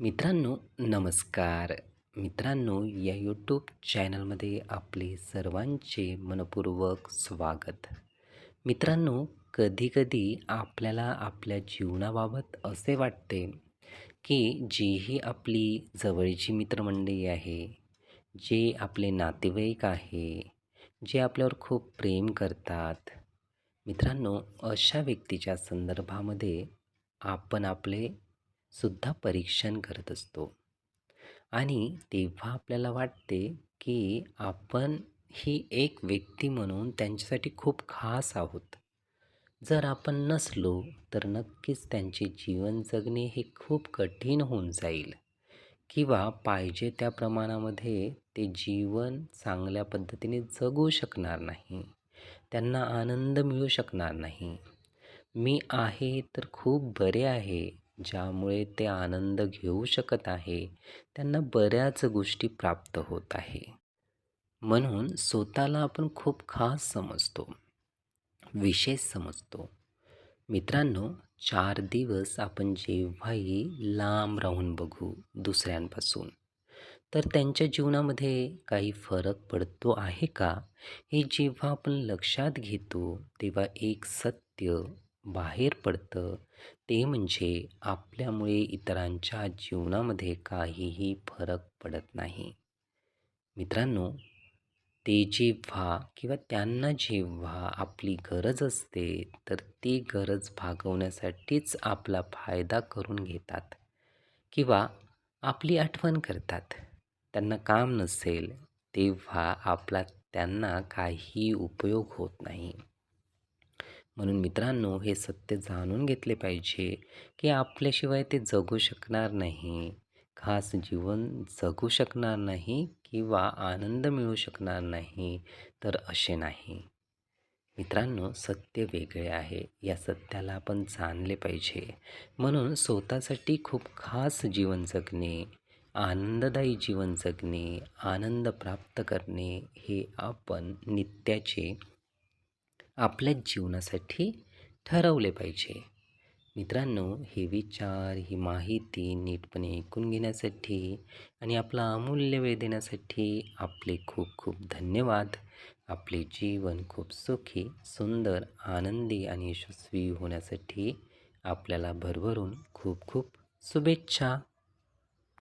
मित्रांनो नमस्कार. मित्रांनो या यूट्यूब चॅनलमध्ये आपले सर्वांचे मनपूर्वक स्वागत. मित्रांनो कधीकधी आपल्याला आपल्या जीवनाबाबत असे वाटते की जीही आपली जवळची मित्रमंडळी आहे जे आपले नातेवाईक आहे जे आपल्यावर खूप प्रेम करतात. मित्रांनो अशा व्यक्तीच्या संदर्भामध्ये आपण आपले सुद्धा परीक्षण करत असतो. आणि तेव्हा आपल्याला वाटते की आपण ही एक व्यक्ती म्हणून त्यांच्यासाठी खूप खास आहोत. जर आपण नसलो तर नक्कीच त्यांचे जीवन जगणे हे खूप कठीण होऊन जाईल. किंवा पाहिजे त्या प्रमाणामध्ये ते जीवन चांगल्या पद्धतीने जगू शकणार नाही. त्यांना आनंद मिळू शकणार नाही. मी आहे तर खूप बरे आहे. ज्यामुळे ते आनंद घेऊ शकत आहे त्यांना बऱ्याच गोष्टी प्राप्त होत आहे. म्हणून स्वतःला आपण खूप खास समजतो विशेष समजतो. मित्रांनो चार दिवस आपण जेव्हाही लांब राहून बघू दुसऱ्यांपासून तर त्यांच्या जीवनामध्ये काही फरक पडतो आहे का? हे जेव्हा आपण लक्षात घेतो तेव्हा एक सत्य बाहेर पडतं. ते म्हणजे आपल्यामुळे इतरांच्या जीवनामध्ये काहीही फरक पडत नाही. मित्रांनो ते जेव्हा किंवा त्यांना जेव्हा आपली गरज असते तर ती गरज भागवण्यासाठीच आपला फायदा करून घेतात किंवा आपली आठवण करतात. त्यांना काम नसेल तेव्हा आपला त्यांना काही उपयोग होत नाही. म्हणून मित्रांनो हे सत्य जाणून घेतले पाहिजे की आपल्याशिवाय ते जगू शकणार नाही. खास जीवन जगू शकणार नाही किंवा आनंद मिळू शकणार नाही तर असे नाही. मित्रांनो सत्य वेगळे आहे या सत्याला आपण जाणले पाहिजे. म्हणून स्वतःसाठी खूप खास जीवन जगणे आनंददायी जीवन जगणे आनंद प्राप्त करणे हे आपण नित्याचे आपल्या जीवनासाठी ठरवले पाहिजे. मित्रांनो हे विचार ही माहिती नीटपणे ऐकून घेण्यासाठी आणि आपला अमूल्य वेळ देण्यासाठी आपले खूप खूप धन्यवाद. आपले जीवन खूप सुखी सुंदर आनंदी आणि यशस्वी होण्यासाठी आपल्याला भरभरून खूप खूप शुभेच्छा.